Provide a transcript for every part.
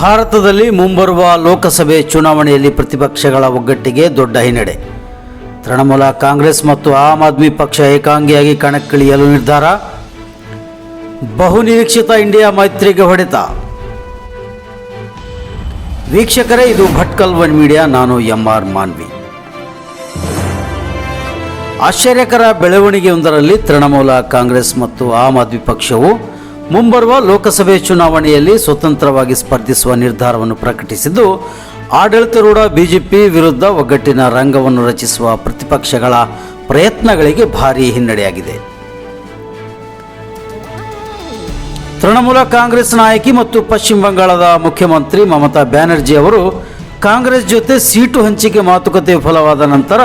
ಭಾರತದಲ್ಲಿ ಮುಂಬರುವ ಲೋಕಸಭೆ ಚುನಾವಣೆಯಲ್ಲಿ ಪ್ರತಿಪಕ್ಷಗಳ ಒಗ್ಗಟ್ಟಿಗೆ ದೊಡ್ಡ ಹಿನ್ನಡೆ. ತೃಣಮೂಲ ಕಾಂಗ್ರೆಸ್ ಮತ್ತು ಆಮ್ ಆದ್ಮಿ ಪಕ್ಷ ಏಕಾಂಗಿಯಾಗಿ ಕಣಕ್ಕಿಳಿಯಲು ನಿರ್ಧಾರ. ಬಹುನಿರೀಕ್ಷಿತ ಇಂಡಿಯಾ ಮೈತ್ರಿಗೆ ಹೊಡೆತ. ವೀಕ್ಷಕರೇ, ಇದು ಭಟ್ಕಲ್ ಒನ್ ಮೀಡಿಯಾ, ನಾನು ಎಂ ಆರ್ ಮಾನ್ವಿ. ಆಶ್ಚರ್ಯಕರ ಬೆಳವಣಿಗೆಯೊಂದರಲ್ಲಿ ತೃಣಮೂಲ ಕಾಂಗ್ರೆಸ್ ಮತ್ತು ಆಮ್ ಆದ್ಮಿ ಪಕ್ಷವು ಮುಂಬರುವ ಲೋಕಸಭೆ ಚುನಾವಣೆಯಲ್ಲಿ ಸ್ವತಂತ್ರವಾಗಿ ಸ್ಪರ್ಧಿಸುವ ನಿರ್ಧಾರವನ್ನು ಪ್ರಕಟಿಸಿದ್ದು, ಆಡಳಿತಾರೂಢ ಬಿಜೆಪಿ ವಿರುದ್ಧ ಒಗ್ಗಟ್ಟಿನ ರಂಗವನ್ನು ರಚಿಸುವ ಪ್ರತಿಪಕ್ಷಗಳ ಪ್ರಯತ್ನಗಳಿಗೆ ಭಾರೀ ಹಿನ್ನಡೆಯಾಗಿದೆ. ತೃಣಮೂಲ ಕಾಂಗ್ರೆಸ್ ನಾಯಕಿ ಮತ್ತು ಪಶ್ಚಿಮ ಬಂಗಾಳದ ಮುಖ್ಯಮಂತ್ರಿ ಮಮತಾ ಬ್ಯಾನರ್ಜಿ ಅವರು ಕಾಂಗ್ರೆಸ್ ಜೊತೆ ಸೀಟು ಹಂಚಿಕೆ ಮಾತುಕತೆ ವಿಫಲವಾದ ನಂತರ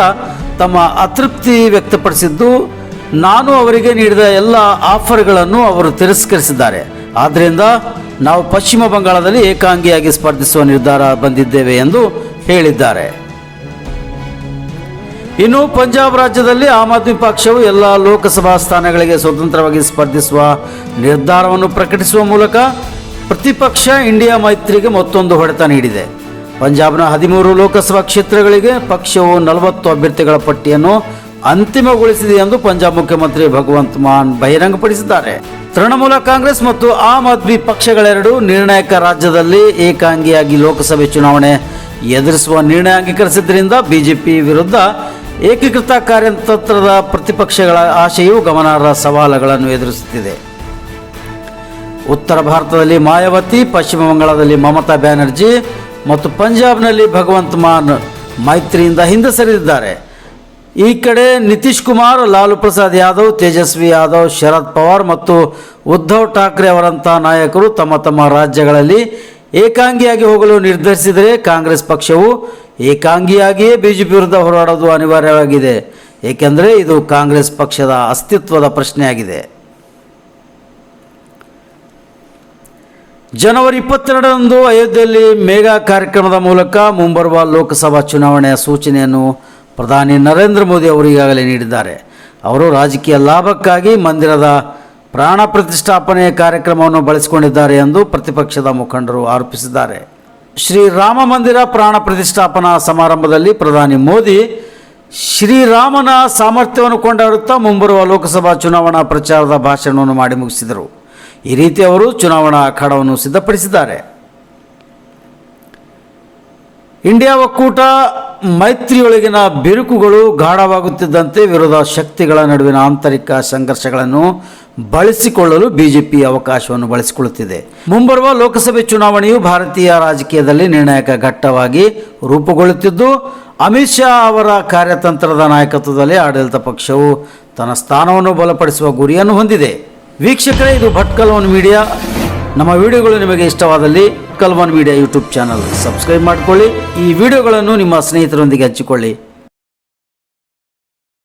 ತಮ್ಮ ಅತೃಪ್ತಿ ವ್ಯಕ್ತಪಡಿಸಿದ್ದು ನಾನು ಅವರಿಗೆ ನೀಡಿದ ಎಲ್ಲ ಆಫರ್ಗಳನ್ನು ಅವರು ತಿರಸ್ಕರಿಸಿದ್ದಾರೆ. ಆದ್ದರಿಂದ ನಾವು ಪಶ್ಚಿಮ ಬಂಗಾಳದಲ್ಲಿ ಏಕಾಂಗಿಯಾಗಿ ಸ್ಪರ್ಧಿಸುವ ನಿರ್ಧಾರ ಬಂದಿದ್ದೇವೆ ಎಂದು ಹೇಳಿದ್ದಾರೆ. ಇನ್ನು ಪಂಜಾಬ್ ರಾಜ್ಯದಲ್ಲಿ ಆಮ್ ಆದ್ಮಿ ಪಕ್ಷವು ಎಲ್ಲ ಲೋಕಸಭಾ ಸ್ಥಾನಗಳಿಗೆ ಸ್ವತಂತ್ರವಾಗಿ ಸ್ಪರ್ಧಿಸುವ ನಿರ್ಧಾರವನ್ನು ಪ್ರಕಟಿಸುವ ಮೂಲಕ ಪ್ರತಿಪಕ್ಷ ಇಂಡಿಯಾ ಮೈತ್ರಿಗೆ ಮತ್ತೊಂದು ಹೊಡೆತ ನೀಡಿದೆ. ಪಂಜಾಬ್ನ ಹದಿಮೂರು ಲೋಕಸಭಾ ಕ್ಷೇತ್ರಗಳಿಗೆ ಪಕ್ಷವು ನಲವತ್ತು ಅಭ್ಯರ್ಥಿಗಳ ಪಟ್ಟಿಯನ್ನು ಅಂತಿಮಗೊಳಿಸಿದೆ ಎಂದು ಪಂಜಾಬ್ ಮುಖ್ಯಮಂತ್ರಿ ಭಗವಂತ್ ಮಾನ್ ಬಹಿರಂಗಪಡಿಸಿದ್ದಾರೆ. ತೃಣಮೂಲ ಕಾಂಗ್ರೆಸ್ ಮತ್ತು ಆಮ್ ಆದ್ಮಿ ಪಕ್ಷಗಳೆರಡು ನಿರ್ಣಾಯಕ ರಾಜ್ಯದಲ್ಲಿ ಏಕಾಂಗಿಯಾಗಿ ಲೋಕಸಭೆ ಚುನಾವಣೆ ಎದುರಿಸುವ ನಿರ್ಣಯ ಅಂಗೀಕರಿಸಿದ್ದರಿಂದ ಬಿಜೆಪಿ ವಿರುದ್ಧ ಏಕೀಕೃತ ಕಾರ್ಯತಂತ್ರದ ಪ್ರತಿಪಕ್ಷಗಳ ಆಶೆಯು ಗಮನಾರ್ಹ ಸವಾಲುಗಳನ್ನು ಎದುರಿಸುತ್ತಿದೆ. ಉತ್ತರ ಭಾರತದಲ್ಲಿ ಮಾಯಾವತಿ, ಪಶ್ಚಿಮ ಬಂಗಾಳದಲ್ಲಿ ಮಮತಾ ಬ್ಯಾನರ್ಜಿ ಮತ್ತು ಪಂಜಾಬ್ನಲ್ಲಿ ಭಗವಂತ್ ಮಾನ್ ಮೈತ್ರಿಯಿಂದ ಹಿಂದೆ ಸರಿದಿದ್ದಾರೆ. ಈ ಕಡೆ ನಿತೀಶ್ ಕುಮಾರ್, ಲಾಲು ಪ್ರಸಾದ್ ಯಾದವ್, ತೇಜಸ್ವಿ ಯಾದವ್, ಶರದ್ ಪವಾರ್ ಮತ್ತು ಉದ್ಧವ್ ಠಾಕ್ರೆ ಅವರಂಥ ನಾಯಕರು ತಮ್ಮ ತಮ್ಮ ರಾಜ್ಯಗಳಲ್ಲಿ ಏಕಾಂಗಿಯಾಗಿ ಹೋಗಲು ನಿರ್ಧರಿಸಿದರೆ ಕಾಂಗ್ರೆಸ್ ಪಕ್ಷವು ಏಕಾಂಗಿಯಾಗಿಯೇ ಬಿಜೆಪಿ ವಿರುದ್ಧ ಹೋರಾಡೋದು ಅನಿವಾರ್ಯವಾಗಿದೆ. ಏಕೆಂದರೆ ಇದು ಕಾಂಗ್ರೆಸ್ ಪಕ್ಷದ ಅಸ್ತಿತ್ವದ ಪ್ರಶ್ನೆಯಾಗಿದೆ. ಜನವರಿ ಇಪ್ಪತ್ತೆರಡರಂದು ಅಯೋಧ್ಯೆಯಲ್ಲಿ ಮೇಘಾ ಕಾರ್ಯಕ್ರಮದ ಮೂಲಕ ಮುಂಬರುವ ಲೋಕಸಭಾ ಚುನಾವಣೆಯ ಸೂಚನೆಯನ್ನು ಪ್ರಧಾನಿ ನರೇಂದ್ರ ಮೋದಿ ಅವರು ಈಗಾಗಲೇ ನೀಡಿದ್ದಾರೆ. ಅವರು ರಾಜಕೀಯ ಲಾಭಕ್ಕಾಗಿ ಮಂದಿರದ ಪ್ರಾಣ ಪ್ರತಿಷ್ಠಾಪನೆ ಕಾರ್ಯಕ್ರಮವನ್ನು ಬಳಸಿಕೊಂಡಿದ್ದಾರೆ ಎಂದು ಪ್ರತಿಪಕ್ಷದ ಮುಖಂಡರು ಆರೋಪಿಸಿದ್ದಾರೆ. ಶ್ರೀರಾಮ ಮಂದಿರ ಪ್ರಾಣ ಪ್ರತಿಷ್ಠಾಪನಾ ಸಮಾರಂಭದಲ್ಲಿ ಪ್ರಧಾನಿ ಮೋದಿ ಶ್ರೀರಾಮನ ಸಾಮರ್ಥ್ಯವನ್ನು ಕೊಂಡಾಡುತ್ತಾ ಮುಂಬರುವ ಲೋಕಸಭಾ ಚುನಾವಣಾ ಪ್ರಚಾರದ ಭಾಷಣವನ್ನು ಮಾಡಿ ಮುಗಿಸಿದರು. ಈ ರೀತಿ ಅವರು ಚುನಾವಣಾ ಅಖಾಡವನ್ನು ಸಿದ್ಧಪಡಿಸಿದ್ದಾರೆ. ಇಂಡಿಯಾ ಒಕ್ಕೂಟ ಮೈತ್ರಿಯೊಳಗಿನ ಬಿರುಕುಗಳು ಗಾಢವಾಗುತ್ತಿದ್ದಂತೆ ವಿರೋಧ ಶಕ್ತಿಗಳ ನಡುವಿನ ಆಂತರಿಕ ಸಂಘರ್ಷಗಳನ್ನು ಬಳಸಿಕೊಳ್ಳಲು ಬಿಜೆಪಿ ಅವಕಾಶವನ್ನು ಬಳಸಿಕೊಳ್ಳುತ್ತಿದೆ. ಮುಂಬರುವ ಲೋಕಸಭೆ ಚುನಾವಣೆಯು ಭಾರತೀಯ ರಾಜಕೀಯದಲ್ಲಿ ನಿರ್ಣಾಯಕ ಘಟ್ಟವಾಗಿ ರೂಪುಗೊಳ್ಳುತ್ತಿದ್ದು, ಅಮಿತ್ ಶಾ ಅವರ ಕಾರ್ಯತಂತ್ರದ ನಾಯಕತ್ವದಲ್ಲಿ ಆಡಳಿತ ಪಕ್ಷವು ತನ್ನ ಸ್ಥಾನವನ್ನು ಬಲಪಡಿಸುವ ಗುರಿಯನ್ನು ಹೊಂದಿದೆ. ವೀಕ್ಷಕರೇ, ಇದು ಭಟ್ಕಲ್ ಒನ್ ಮೀಡಿಯಾ. ನಮ್ಮ ವಿಡಿಯೋಗಳು ನಿಮಗೆ ಇಷ್ಟವಾದಲ್ಲಿ ಕಲ್ವನ್ ಮೀಡಿಯಾ ಯೂಟ್ಯೂಬ್ ಚಾನಲ್ ಸಬ್ಸ್ಕ್ರೈಬ್ ಮಾಡಿಕೊಳ್ಳಿ. ಈ ವಿಡಿಯೋಗಳನ್ನು ನಿಮ್ಮ ಸ್ನೇಹಿತರೊಂದಿಗೆ ಹಂಚಿಕೊಳ್ಳಿ.